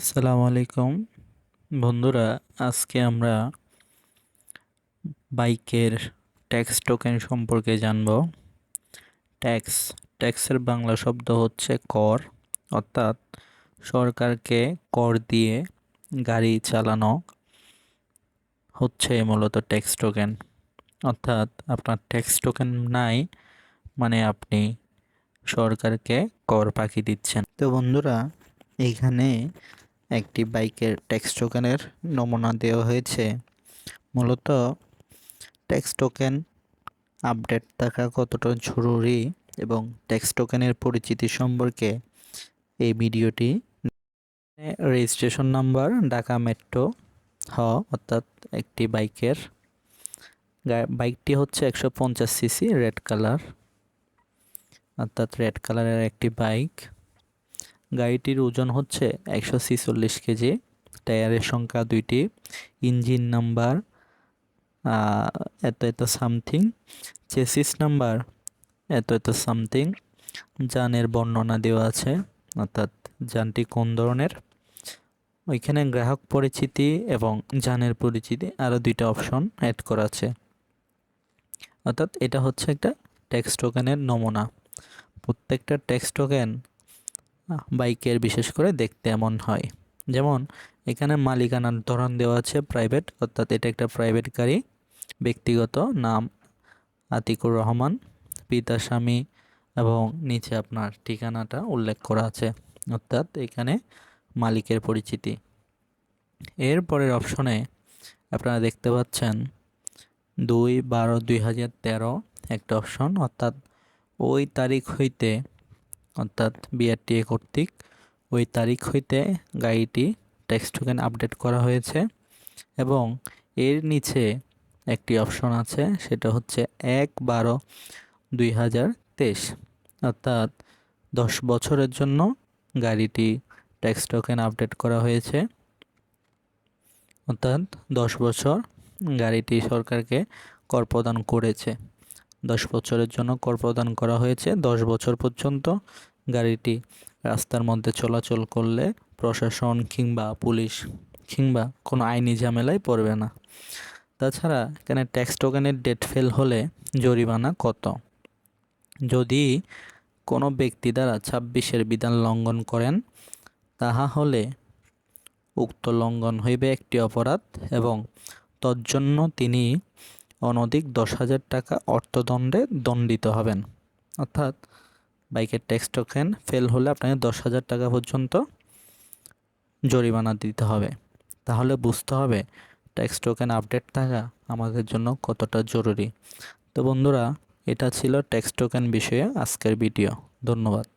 আসসালামু আলাইকুম। বন্ধুরা, আজকে আমরা বাইকের ট্যাক্স টোকেন সম্পর্কে জানব। ট্যাক্স, ট্যাক্সের বাংলা শব্দ হচ্ছে কর, অর্থাৎ সরকারকে কর দিয়ে গাড়ি চালানো হচ্ছে মূলত ট্যাক্স টোকেন। অর্থাৎ আপনার ট্যাক্স টোকেন নাই মানে আপনি সরকারকে কর পাখি দিচ্ছেন। তো বন্ধুরা এইখানে একটি বাইকের ট্যাক্স টোকেনের নমুনা দেওয়া হয়েছে। মূলত, ট্যাক্স টোকেন আপডেট থাকা কতটা জরুরি এবং ট্যাক্স টোকেনের পরিচিতি সম্পর্কে এই ভিডিওটি রেজিস্ট্রেশন নাম্বার ঢাকা মেট্রো হ, অর্থাৎ একটি বাইকের বাইকটি হচ্ছে একশো পঞ্চাশ সিসি রেড কালার, অর্থাৎ রেড কালারের একটি বাইক। গাড়িটির ওজন হচ্ছে একশো ছিচল্লিশ কেজি, টায়ারের সংখ্যা দুইটি, ইঞ্জিন নাম্বার এত এত সামথিং, চেসিস নাম্বার, এত এত সামথিং, যানের বর্ণনা দেওয়া আছে, অর্থাৎ যানটি কোন ধরনের? ওইখানে গ্রাহক পরিচিতি এবং যানের পরিচিতি আরও দুইটা অপশন অ্যাড করা আছে। অর্থাৎ এটা হচ্ছে একটা টেক্সট টোকেনের নমুনা। প্রত্যেকটা টেক্সট টোকেন বাইকের বিশেষ করে দেখতে এমন হয়। যেমন, এখানে মালিকানার ধরন দেওয়া আছে প্রাইভেট, অর্থাৎ এটা একটা প্রাইভেট গাড়ি। ব্যক্তিগত নাম আতিকুর রহমান পিতা স্বামী এবং নিচে আপনার ঠিকানাটা উল্লেখ করা আছে, অর্থাৎ এখানে মালিকের পরিচিতি। এর পরের অপশনে আপনারা দেখতে পাচ্ছেন দুই বারো দুই হাজার তেরো একটা অপশন, অর্থাৎ ওই তারিখ হইতে অর্থাৎ বিআরটিএ কর্তৃক ওই তারিখ হইতে গাড়িটি টেক্সট টোকেন আপডেট করা হয়েছে এবং এর নিচে একটি অপশন আছে, সেটা হচ্ছে এক বারো দুই হাজার তেইশ। অর্থাৎ দশ বছরের জন্য গাড়িটি ট্যাক্স টোকেন আপডেট করা হয়েছে। অর্থাৎ দশ বছর গাড়িটি সরকারকে কর প্রদান করেছে। দশ বছরের জন্য কর প্রদান করা হয়েছে, দশ বছর পর্যন্ত গাড়িটি রাস্তার মধ্যে চলাচল করলে প্রশাসন কিংবা পুলিশ কিংবা কোনো আইনি ঝামেলায় পড়বে না। তাছাড়া এখানে ট্যাক্স টোকেনের ডেট ফেল হলে জরিমানা কত? যদি কোনো ব্যক্তি দ্বারা ছাব্বিশের বিধান লঙ্ঘন করেন, তাহা হলে উক্ত লঙ্ঘন হইবে একটি অপরাধ এবং তজ্জন্য তিনি অনধিক দশ হাজার টাকা অর্থদণ্ডে দণ্ডিত হবেন। অর্থাৎ বাইকের ট্যাক্স টোকেন ফেল হলে আপনাকে দশ হাজার টাকা পর্যন্ত জরিমানা দিতে হবে। তাহলে বুঝতে হবে ট্যাক্স টোকেন আপডেট থাকা আমাদের জন্য কতটা জরুরি। তো বন্ধুরা, এটা ছিল ট্যাক্স টোকেন বিষয়ে আজকের ভিডিও ধন্যবাদ।